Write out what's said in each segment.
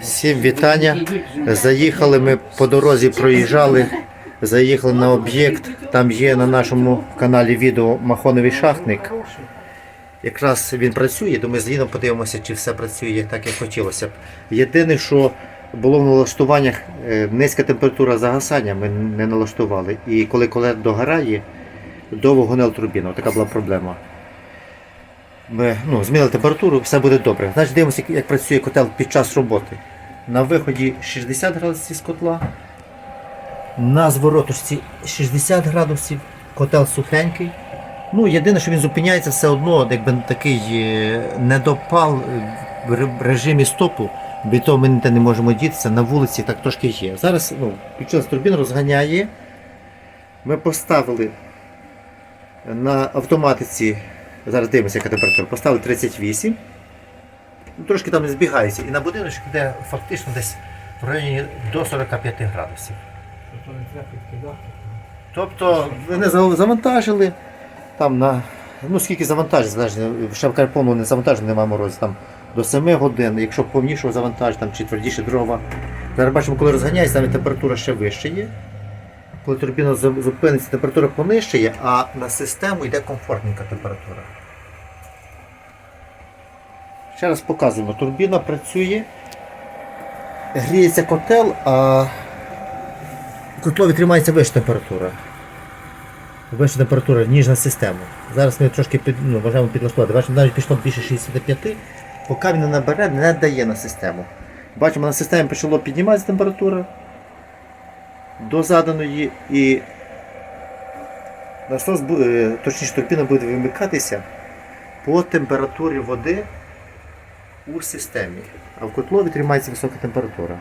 Всім вітання. Заїхали ми по дорозі, проїжджали, заїхали на об'єкт. Там є на нашому каналі відео Махоновий шахтник. Якраз він працює, то ми заїдемо, подивимося, чи все працює так, як хотілося б. Єдине, що було в налаштуваннях е, низька температура загасання, ми не налаштували. І коли колет догорає, довго гонила турбіна. Така була проблема. Ми ну, змінили температуру, все буде добре. Значить, дивимося, як- працює котел під час роботи. На виході 60 градусів з котла. На звороточці 60 градусів, котел сухенький. Ну, єдине, що він зупиняється все одно, якби такий е, недопал в режимі стопу, від того ми ніде не можемо дітися, на вулиці так трошки є. Зараз ну, під час турбін розганяє. Ми поставили на автоматиці, зараз дивимося, яка температура, поставили 38. Ну, Трошки там не збігається. І на будиночку йде фактично десь в районі до 45 градусів. Тобто вони завантажили там на. Ну скільки завантажить, залежно, ще в повну не завантажено, немає морозу, там до 7 годин, якщо повнішого завантажить, там чи твердіше дрова. Зараз бачимо, коли розганяється, там температура ще вища є. Коли турбіна зупиниться, температура понижчає, а на систему йде комфортненька температура. Ще раз показуємо, турбіна працює, гріється котел, а в котлові тримається вища температура. Вища температура, ніж на систему. Зараз ми трошки під, ну, можемо підлаштувати. Бачимо, навіть пішло більше 65, поки він не набере, не дає на систему. Бачимо, на системі почало підніматися температура до заданої і насос, е, точніше турбіна буде вимикатися по температурі води у системі. А в котлові тримається висока температура.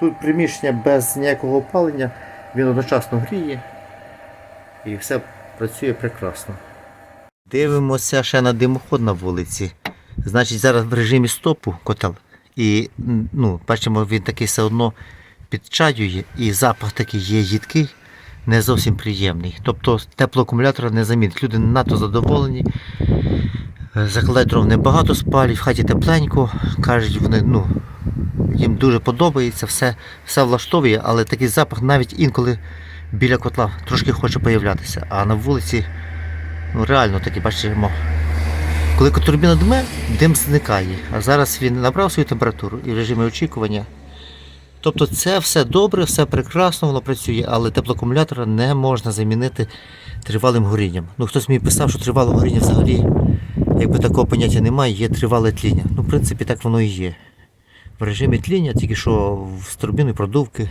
Тут приміщення без ніякого опалення, він одночасно гріє і все працює прекрасно. Дивимося ще на димоход на вулиці. Значить, зараз в режимі стопу котел. І ну, бачимо, він такий все одно підчаює, і запах такий є їдкий, не зовсім приємний. Тобто теплоакумулятора не замінить. Люди надто задоволені. Е, Закладають дров небагато спалюють, в хаті тепленько. Кажуть, вони ну, їм дуже подобається, все, все влаштовує, але такий запах навіть інколи біля котла трошки хоче появлятися. А на вулиці ну, реально таки бачимо. Коли турбіна дме, дим зникає. А зараз він набрав свою температуру і в режимі очікування. Тобто це все добре, все прекрасно, воно працює, але теплоакумулятора не можна замінити тривалим горінням. Ну хтось мені писав, що тривале горіння взагалі, якби такого поняття немає, є тривале тління. Ну, в принципі, так воно і є. В режимі тління, тільки що з турбіною продувки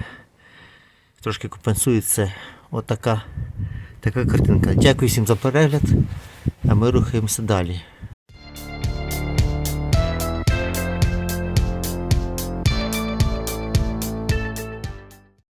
трошки компенсується отака така картинка. Дякую всім за перегляд, а ми рухаємося далі.